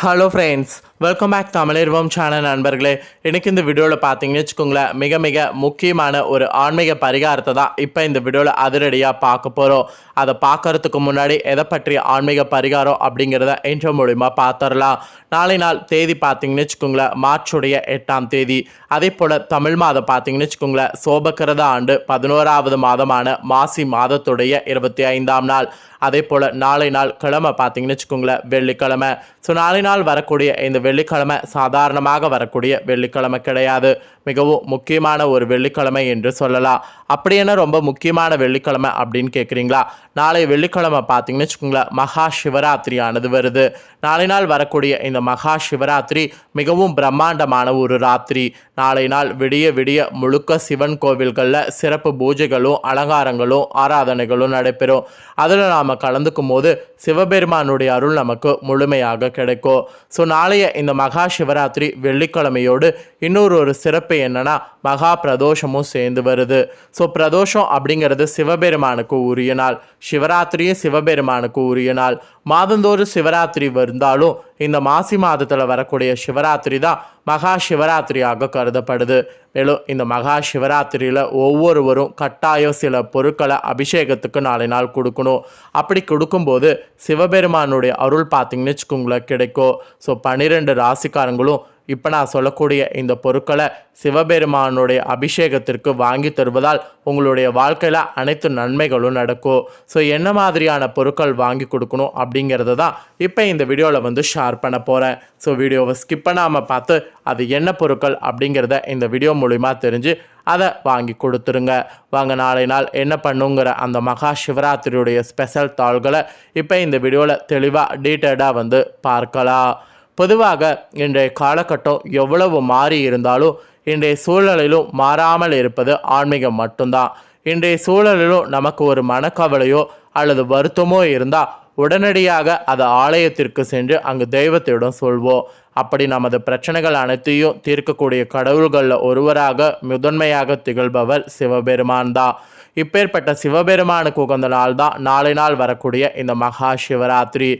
Hello friends welcome back Tamilarvam channel நண்பர்களே. இன்றைக்கி இந்த வீடியோவில் பார்த்தீங்கன்னு வச்சுக்கோங்களேன் மிக மிக முக்கியமான ஒரு ஆன்மீக பரிகாரத்தை தான் இப்போ இந்த வீடியோவில் அதிரடியாக பார்க்க போகிறோம் அதை பார்க்கறதுக்கு முன்னாடி எதை பற்றிய ஆன்மீக பரிகாரம் அப்படிங்கிறத இன்ட்ரோ மூலிமா பார்த்துடலாம். நாளை நாள் தேதி பார்த்தீங்கன்னு வச்சுக்கோங்களேன் மார்ச்சுடைய எட்டாம் தேதி. அதே போல் தமிழ் மாதம் பார்த்தீங்கன்னு வச்சுக்கோங்களேன் சோபக்கிரத ஆண்டு பதினோராவது மாதமான மாசி மாதத்துடைய இருபத்தி ஐந்தாம் நாள். அதே போல் நாளை நாள் கிழமை பார்த்தீங்கன்னு வச்சுக்கோங்களேன் வெள்ளிக்கிழமை. ஸோ நாளை நாள் வரக்கூடிய இந்த வெள்ளிக்கிழமை சாதாரணமாக வரக்கூடிய வெள்ளிக்கிழமை கிடையாது. மிகவும் முக்கியமான ஒரு வெள்ளிக்கிழமை என்று சொல்லலாம். அப்படி என்ன ரொம்ப முக்கியமான வெள்ளிக்கிழமை அப்படின்னு கேட்குறீங்களா நாளை வெள்ளிக்கிழமை பார்த்தீங்கன்னு வச்சுக்கோங்களேன் மகா சிவராத்திரியானது வருது. நாளை நாள் வரக்கூடிய இந்த மகா சிவராத்திரி மிகவும் பிரம்மாண்டமான ஒரு ராத்திரி. நாளை நாள் விடிய விடிய முழுக்க சிவன் கோவில்களில் சிறப்பு பூஜைகளும் அலங்காரங்களும் ஆராதனைகளும் நடைபெறும். அதில் நாம் கலந்துக்கும் போது சிவபெருமானுடைய அருள் நமக்கு முழுமையாக கிடைக்கும். ஸோ நாளைய இந்த மகா சிவராத்திரி வெள்ளிக்கிழமையோடு இன்னொரு ஒரு சிறப்பு என்னென்னா மகா பிரதோஷமும் சேர்ந்து வருது. ஸோ பிரதோஷம் அப்படிங்கிறது சிவபெருமானுக்கு உரிய நாள். சிவராத்திரியும் சிவபெருமானுக்கு உரிய நாள். மாதந்தோறும் சிவராத்திரி வந்தாலும் இந்த மாசி மாதத்தில் வரக்கூடிய சிவராத்திரி தான் மகா சிவராத்திரியாக கருதப்படுது. மேலும் இந்த மகா சிவராத்திரியில் ஒவ்வொருவரும் கட்டாயம் சில பொருட்களை அபிஷேகத்துக்கு நாளை நாள் கொடுக்கணும். அப்படி கொடுக்கும்போது சிவபெருமானுடைய அருள் பார்த்தீங்கன்னு வச்சுக்கோங்களேன் கிடைக்கும். ஸோ பன்னிரெண்டு ராசிக்காரங்களும் இப்போ நான் சொல்லக்கூடிய இந்த பொருட்களை சிவபெருமானுடைய அபிஷேகத்திற்கு வாங்கி தருவதால் உங்களுடைய வாழ்க்கையில் அனைத்து நன்மைகளும் நடக்கும். ஸோ என்ன மாதிரியான பொருட்கள் வாங்கி கொடுக்கணும் அப்படிங்கிறத தான் இப்போ இந்த வீடியோவில் வந்து ஷேர் பண்ண போகிறேன் ஸோ வீடியோவை ஸ்கிப் பண்ணாமல் பார்த்து அது என்ன பொருட்கள் அப்படிங்கிறத இந்த வீடியோ மூலிமா தெரிஞ்சு அதை வாங்கி கொடுத்துருங்க. வாங்க நாளை நாள் என்ன பண்ணுங்கிற அந்த மகா சிவராத்திரியுடைய ஸ்பெஷல் தாள்களை இப்போ இந்த வீடியோவில் தெளிவாக டீட்டெயில்டாக வந்து பார்க்கலாம். பொதுவாக இன்றைய காலகட்டம் எவ்வளவு மாறி இருந்தாலும் இன்றைய சூழலிலும் மாறாமல் இருப்பது ஆன்மீகம் மட்டும்தான். இன்றைய சூழலிலும் நமக்கு ஒரு மனக்கவலையோ அல்லது வருத்தமோ இருந்தால் உடனடியாக அது ஆலயத்திற்கு சென்று அங்கு தெய்வத்திடம் சொல்வோம். அப்படி நமது பிரச்சனைகள் அனைத்தையும் தீர்க்கக்கூடிய கடவுள்களில் ஒருவராக முதன்மையாக திகழ்பவர் சிவபெருமான் தான். இப்பேற்பட்ட சிவபெருமானுக்கு உகந்த நாள் தான் நாளை நாள் வரக்கூடிய இந்த மகா சிவராத்திரி.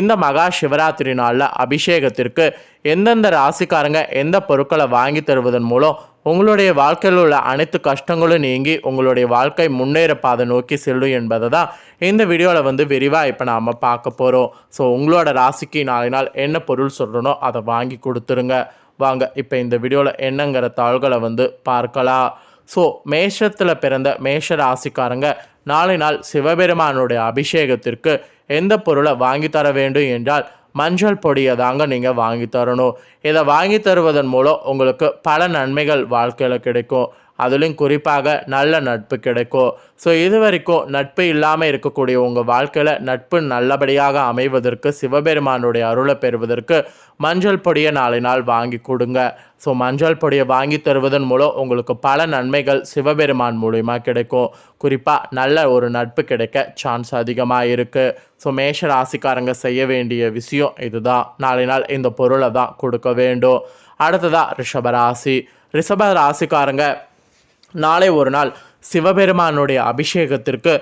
இந்த மகா சிவராத்திரி நாளில் அபிஷேகத்திற்கு எந்தெந்த ராசிக்காரங்க எந்த பொருட்களை வாங்கி தருவதன் மூலம் உங்களுடைய வாழ்க்கையில் உள்ள அனைத்து கஷ்டங்களும் நீங்கி உங்களுடைய வாழ்க்கை முன்னேற பாதை நோக்கி செல்லும் என்பதை தான் இந்த வீடியோவில் வந்து விரிவாக இப்போ நாம் பார்க்க போகிறோம் ஸோ உங்களோட ராசிக்கு நாளை நாள் என்ன பொருள் சொல்கிறனோ அதை வாங்கி கொடுத்துருங்க. வாங்க இப்போ இந்த வீடியோவில் என்னங்கிற தாள்களை வந்து பார்க்கலாம். ஸோ மேஷத்தில் பிறந்த மேஷ ராசிக்காரங்க நாளை நாள் சிவபெருமானுடைய அபிஷேகத்திற்கு எந்த பொருளை வாங்கி தர வேண்டும் என்றால் மஞ்சள் பொடியை தாங்க நீங்கள் வாங்கி தரணும். இதை வாங்கி தருவதன் மூலம் உங்களுக்கு பல நன்மைகள் வாழ்க்கையில் கிடைக்கும். அதுலேயும் குறிப்பாக நல்ல நட்பு கிடைக்கும். ஸோ இது வரைக்கும் நட்பு இல்லாமல் இருக்கக்கூடிய உங்கள் வாழ்க்கையில் நட்பு நல்லபடியாக அமைவதற்கு சிவபெருமானுடைய அருளை பெறுவதற்கு மஞ்சள் பொடியை நாளை நாள் வாங்கி கொடுங்க. ஸோ மஞ்சள் பொடியை வாங்கி தருவதன் மூலம் உங்களுக்கு பல நன்மைகள் சிவபெருமான் மூலிமா கிடைக்கும். குறிப்பாக நல்ல ஒரு நட்பு கிடைக்க சான்ஸ் அதிகமாக இருக்குது ஸோ மேஷ ராசிக்காரங்க செய்ய வேண்டிய விஷயம் இதுதான். நாளை நாள் இந்த பொருளை தான் கொடுக்க வேண்டும். அடுத்ததாக ரிஷபராசி ரிஷப ராசிக்காரங்க நாளை ஒரு நாள் சிவபெருமானுடைய அபிஷேகத்திற்கு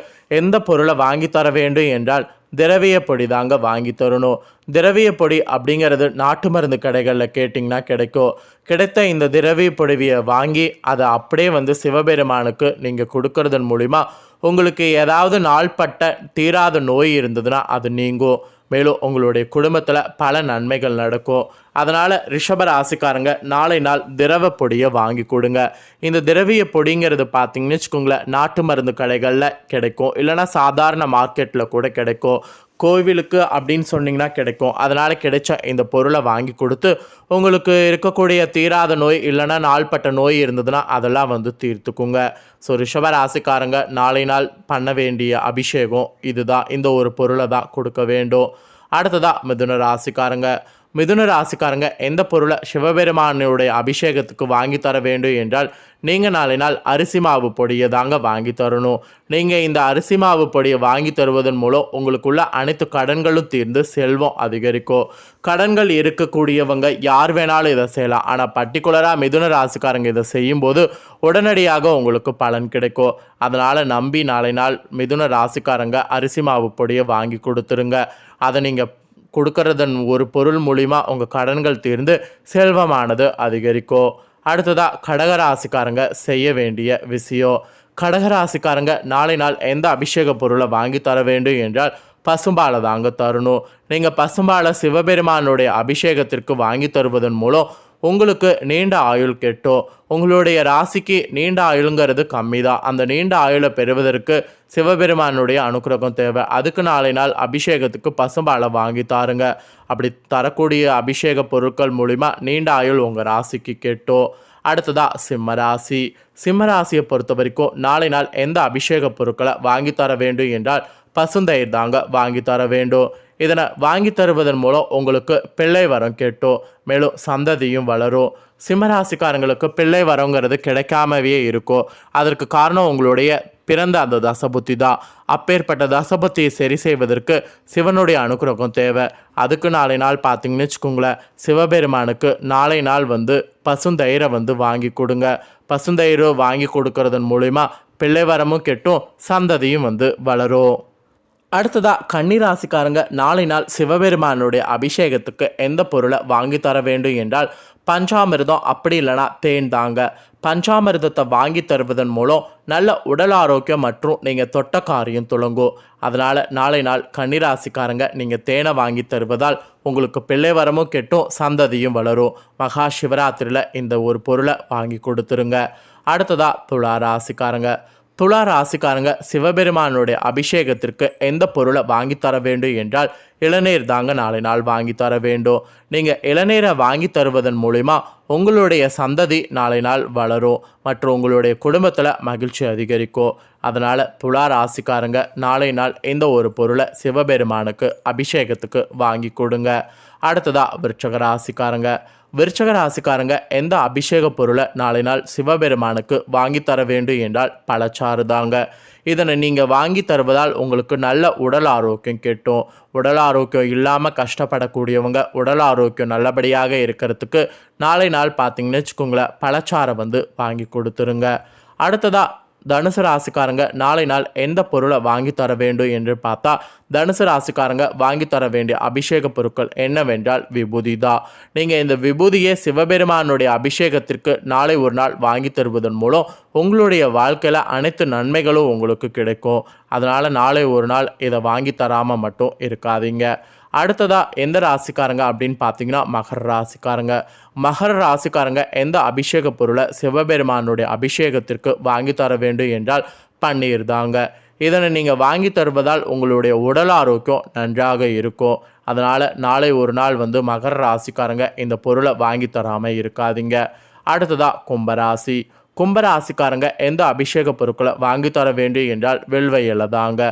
எந்த பொருளை வாங்கி தர வேண்டும் என்றால் திரவிய பொடி தாங்க வாங்கி தரணும். திரவிய பொடி அப்படிங்கிறது நாட்டு மருந்து கடைகளில் கேட்டிங்கன்னா கிடைக்கும். கிடைத்த இந்த திரவிய பொடிவியை வாங்கி அதை அப்படியே வந்து சிவபெருமானுக்கு நீங்கள் கொடுக்கறதன் மூலிமா உங்களுக்கு ஏதாவது நாள்பட்ட தீராத நோய் இருந்ததுன்னா அது நீங்கும். மேலும் உங்களுடைய குடும்பத்தில் பல நன்மைகள் நடக்கும். அதனால் ரிஷப ராசிக்காரங்க நாளை நாள் திரவ பொடியை வாங்கி கொடுங்க. இந்த திரவிய பொடிங்கிறது பார்த்தீங்கன்னு வச்சுக்கோங்களேன் நாட்டு மருந்து கடைகளில் கிடைக்கும். இல்லைனா சாதாரண மார்க்கெட்டில் கூட கிடைக்கும். கோவிலுக்கு அப்படின்னு சொன்னிங்கன்னா கிடைக்கும். அதனால் கிடைச்ச இந்த பொருளை வாங்கி கொடுத்து உங்களுக்கு இருக்கக்கூடிய தீராத நோய் இல்லைன்னா நாள்பட்ட நோய் இருந்ததுன்னா அதெல்லாம் வந்து தீர்த்துக்குங்க. ஸோ ரிஷப ராசிக்காரங்க நாளை நாள் பண்ண வேண்டிய அபிஷேகம் இதுதான். இந்த ஒரு பொருளை தான் கொடுக்க வேண்டும். அடுத்ததாக மிதுன ராசிக்காரங்க. மிதுன ராசிக்காரங்க எந்த பொருளை சிவபெருமானுடைய அபிஷேகத்துக்கு வாங்கி தர வேண்டும் என்றால் நீங்கள் நாளை நாள் அரிசி மாவு பொடியை தாங்க வாங்கி தரணும். நீங்கள் இந்த அரிசி மாவு பொடியை வாங்கி தருவதன் மூலம் உங்களுக்குள்ள அனைத்து கடன்களும் தீர்ந்து செல்வம் அதிகரிக்கும். கடன்கள் இருக்கக்கூடியவங்க யார் வேணாலும் இதை செய்யலாம். ஆனால் பர்டிகுலராக மிதுன ராசிக்காரங்க இதை செய்யும்போது உடனடியாக உங்களுக்கு பலன் கிடைக்கும். அதனால் நம்பி நாளை நாள் மிதுன ராசிக்காரங்க அரிசி மாவு பொடியை வாங்கி கொடுத்துருங்க. அதை நீங்கள் கொடுக்கறதன் ஒரு பொருள் மூலிமா உங்கள் கடன்கள் தீர்ந்து செல்வமானது அதிகரிக்கும் அடுத்ததாக கடகராசிக்காரங்க செய்ய வேண்டிய விஷயம் கடகராசிக்காரங்க நாளை நாள் எந்த அபிஷேக பொருளை வாங்கி தர வேண்டும் என்றால் பசும்பாலை தாங்க தரணும். நீங்கள் பசும்பாலை சிவபெருமானுடைய அபிஷேகத்திற்கு வாங்கி தருவதன் மூலம் உங்களுக்கு நீண்ட ஆயுள் கெட்டும் உங்களுடைய ராசிக்கு நீண்ட ஆயுளுங்கிறது கம்மி தான் அந்த நீண்ட ஆயுளை பெறுவதற்கு சிவபெருமானுடைய அனுக்கிரகம் தேவை. அதுக்கு நாளை நாள் அபிஷேகத்துக்கு பசும்பாலை வாங்கி தாருங்க. அப்படி தரக்கூடிய அபிஷேக பொருட்கள் மூலிமா நீண்ட ஆயுள் உங்கள் ராசிக்கு கெட்டும் அடுத்ததாக சிம்ம ராசி. சிம்ம ராசியை பொறுத்த வரைக்கும் நாளை நாள் எந்த அபிஷேக பொருட்களை வாங்கி தர வேண்டும் என்றால் பசுந்தயிர் தாங்க வாங்கி தர வேண்டும். இதனை வாங்கி தருவதன் மூலம் உங்களுக்கு பிள்ளை வரம் கேட்டும். மேலும் சந்ததியும் வளரும். சிம்மராசிக்காரங்களுக்கு பிள்ளை வரங்கிறது கிடைக்காமவே இருக்கும். அதற்கு காரணம் உங்களுடைய பிறந்த அந்த தசபுத்தி தான். அப்பேற்பட்ட தசபுத்தியை சரி செய்வதற்கு சிவனுடைய அனுகிரகம் தேவை. அதுக்கு நாளை நாள் பார்த்தீங்கன்னு வச்சுக்கோங்களேன் சிவபெருமானுக்கு நாளை நாள் வந்து பசுந்தயிரை வந்து வாங்கி கொடுங்க. பசுந்தயிரை வாங்கி கொடுக்கறதன் மூலிமா பிள்ளை வரமும் கெட்டும் சந்ததியும் வந்து வளரும். அடுத்ததா கன்னிராசிக்காரங்க நாளை நாள் சிவபெருமானுடைய அபிஷேகத்துக்கு எந்த பொருளை வாங்கி தர வேண்டும் என்றால் பஞ்சாமிர்தம் அப்படி இல்லைனா தேன் தாங்க. பஞ்சாமிர்தத்தை வாங்கி தருவதன் மூலம் நல்ல உடல் ஆரோக்கியம் மற்றும் நீங்கள் தொட்ட காரியம் துளங்கும். அதனால் நாளை நாள் கன்னிராசிக்காரங்க நீங்கள் தேனை வாங்கி தருவதால் உங்களுக்கு பிள்ளை வரமும் கெட்டும் சந்ததியும் வளரும். மகா சிவராத்திரியில் இந்த ஒரு பொருளை வாங்கி கொடுத்துருங்க. அடுத்ததாக துளா ராசிக்காரங்க துலா ராசிக்காரங்க சிவபெருமானுடைய அபிஷேகத்திற்கு எந்த பொருளை வாங்கி தர வேண்டும் என்றால் இளநீர் தாங்க நாளை நாள் வாங்கி தர வேண்டும். நீங்கள் இளநீரை வாங்கி தருவதன் மூலிமா உங்களுடைய சந்ததி நாளை நாள் வளரும். மற்றும் உங்களுடைய குடும்பத்தில் மகிழ்ச்சி அதிகரிக்கும். அதனால் துலா ராசிக்காரங்க நாளை நாள் எந்த ஒரு பொருளை சிவபெருமானுக்கு அபிஷேகத்துக்கு வாங்கி கொடுங்க. அடுத்ததாக விருட்சக ராசிக்காரங்க. விருச்சக ராசிக்காரங்க எந்த அபிஷேக பொருளை நாளை நாள் சிவபெருமானுக்கு வாங்கி தர வேண்டும் என்றால் பழச்சாறு தாங்க. இதனை நீங்கள் வாங்கி தருவதால் உங்களுக்கு நல்ல உடல் ஆரோக்கியம் கெட்டும். உடல் ஆரோக்கியம் இல்லாமல் கஷ்டப்படக்கூடியவங்க உடல் ஆரோக்கியம் நல்லபடியாக இருக்கிறதுக்கு நாளை நாள் பார்த்தீங்கன்னு வச்சுக்கோங்களேன் பழச்சாறை வந்து வாங்கி கொடுத்துருங்க. அடுத்ததாக தனுசு ராசிக்காரங்க நாளை நாள் எந்த பொருளை வாங்கி தர வேண்டும் என்று பார்த்தா தனுசு ராசிக்காரங்க வாங்கி தர வேண்டிய அபிஷேக பொருட்கள் என்னவென்றால் விபூதி தான். நீங்கள் இந்த விபூதியை சிவபெருமானுடைய அபிஷேகத்திற்கு நாளை ஒரு நாள் வாங்கி தருவதன் மூலம் உங்களுடைய வாழ்க்கையில் அனைத்து நன்மைகளும் உங்களுக்கு கிடைக்கும். அதனால் நாளை ஒரு நாள் இதை வாங்கி தராமல் மட்டும் இருக்காதீங்க. அடுத்ததாக எந்த ராசிக்காரங்க அப்படின்னு பார்த்தீங்கன்னா மகர ராசிக்காரங்க. மகர ராசிக்காரங்க எந்த அபிஷேக பொருளை சிவபெருமானுடைய அபிஷேகத்திற்கு வாங்கி தர வேண்டும் என்றால் பன்னீர் தாங்க. இதனை நீங்கள் வாங்கி தருவதால் உங்களுடைய உடல் ஆரோக்கியம் நன்றாக இருக்கும். அதனால் நாளை ஒரு நாள் வந்து மகர ராசிக்காரங்க இந்த பொருளை வாங்கி தராமல் இருக்காதீங்க. அடுத்ததாக கும்பராசி. கும்பராசிக்காரங்க எந்த அபிஷேக பொருட்களை வாங்கி தர வேண்டும் என்றால் வில்வ இலை தாங்க.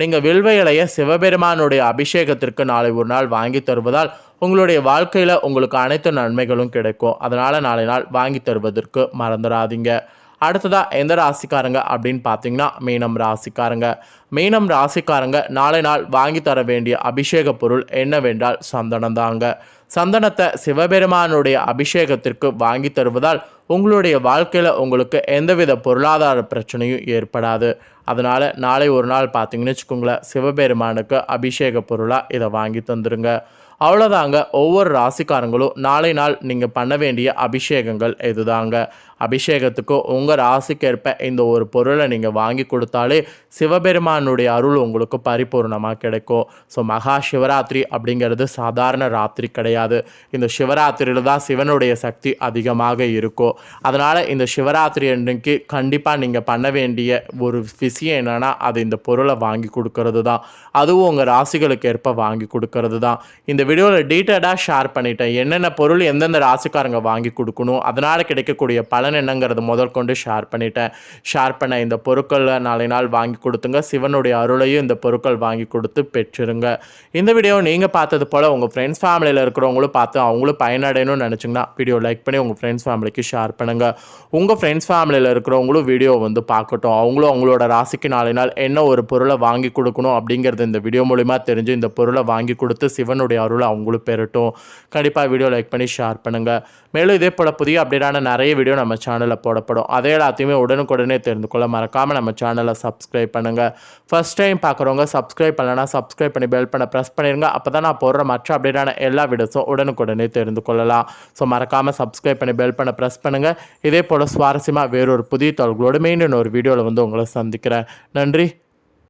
நீங்கள் வில்வ இலையை சிவபெருமானுடைய அபிஷேகத்திற்கு நாளை ஒரு நாள் வாங்கி தருவதால் உங்களுடைய வாழ்க்கையில் உங்களுக்கு அனைத்து நன்மைகளும் கிடைக்கும். அதனால் நாளை நாள் வாங்கி தருவதற்கு மறந்துடாதீங்க. அடுத்ததாக எந்த ராசிக்காரங்க அப்படின்னு பார்த்தீங்கன்னா மீனம் ராசிக்காரங்க. மீனம் ராசிக்காரங்க நாளை நாள் வாங்கி தர வேண்டிய அபிஷேக பொருள் என்னவென்றால் சந்தனம் தாங்க. சந்தனத்தை சிவபெருமானுடைய அபிஷேகத்திற்கு வாங்கி தருவதால் உங்களுடைய வாழ்க்கையில் உங்களுக்கு எந்தவித பொருளாதார பிரச்சனையும் ஏற்படாது. அதனால் நாளை ஒரு நாள் பார்த்தீங்கன்னு வச்சுக்கோங்களேன் சிவபெருமானுக்கு அபிஷேக பொருளாக இதை வாங்கி தந்துடுங்க அவ்வளோதாங்க ஒவ்வொரு ராசிக்காரங்களும் நாளை நாள் நீங்கள் பண்ண வேண்டிய அபிஷேகங்கள் இதுதாங்க அபிஷேகத்துக்கோ உங்கள் ராசிக்கேற்ப இந்த ஒரு பொருளை நீங்கள் வாங்கி கொடுத்தாலே சிவபெருமானுடைய அருள் உங்களுக்கு பரிபூர்ணமாக கிடைக்கும். ஸோ மகா சிவராத்திரி அப்படிங்கிறது சாதாரண ராத்திரி கிடையாது. இந்த சிவராத்திரியில் தான் சிவனுடைய சக்தி அதிகமாக இருக்கும். அதனால் இந்த சிவராத்திரி அன்றைக்கு கண்டிப்பாக நீங்கள் பண்ண வேண்டிய ஒரு விஷயம் என்னென்னா அது இந்த பொருளை வாங்கி கொடுக்கறது தான். அதுவும் உங்கள் ராசிகளுக்கு ஏற்ப வாங்கி கொடுக்கறது தான். இந்த வீடியோவில் டீட்டெயிலாக ஷேர் பண்ணிட்டேன். என்னென்ன பொருள் எந்தெந்த ராசிக்காரங்க வாங்கி கொடுக்கணும் அதனால் கிடைக்கக்கூடிய பலன் என்னங்கிறது முதல் கொண்டு ஷேர் பண்ணிட்டேன். ஷேர் பண்ண இந்த பொருட்களை நாளை நாள் வாங்கி கொடுத்துங்க. சிவனுடைய அருளையும் இந்த பொருட்கள் வாங்கி கொடுத்து பெற்றுருங்க. இந்த வீடியோ நீங்கள் பார்த்தது போல் உங்கள் ஃப்ரெண்ட்ஸ் ஃபேமிலியில் இருக்கிறவங்களும் பார்த்து அவங்களும் பயனடையணும்னு நினச்சிங்கன்னா வீடியோ லைக் பண்ணி உங்கள் ஃப்ரெண்ட்ஸ் ஃபேமிலிக்கு ஷேர் பண்ணுங்கள் உங்கள் ஃப்ரெண்ட்ஸ் ஃபேமிலியில் இருக்கிறவங்களும் வீடியோ வந்து பார்க்கட்டும். அவங்களும் அவங்களோட ராசிக்கு நாளை நாள் என்ன ஒரு பொருளை வாங்கி கொடுக்கணும் அப்படிங்கிறது இந்த வீடியோ மூலிமா தெரிஞ்சு இந்த பொருளை வாங்கி கொடுத்து சிவனுடைய அருளை அவங்களும் பெறட்டும். கண்டிப்பாக வீடியோ லைக் பண்ணி ஷேர் பண்ணுங்கள் மேலும் இதே போல் புதிய அப்டேட்டான நிறைய வீடியோ நம்ம சேனலில் போடப்படும். அதே எல்லாத்தையுமே உடனுக்குடனே தெரிந்து கொள்ள மறக்காமல் நம்ம சேனலை சப்ஸ்கிரைப் பண்ணுங்கள் ஃபஸ்ட் டைம் பார்க்குறவங்க சப்ஸ்கிரைப் பண்ணலன்னா சப்ஸ்கிரைப் பண்ணி பெல் பண்ண ப்ரெஸ் பண்ணிடுங்க அப்போ தான் நான் போடுற மற்ற அப்டேட்டான எல்லா வீடியோஸும் உடனுக்குடனே தெரிந்து கொள்ளலாம் ஸோ மறக்காமல் சப்ஸ்கிரைப் பண்ணி பெல் பண்ண ப்ரெஸ் பண்ணுங்கள் இதே போல் சுவாரஸ்யமாக வேறொரு புதிய தொழில்களோடு மீண்டும் ஒரு வீடியோவில் வந்து உங்களை சந்திக்கிறேன். நன்றி.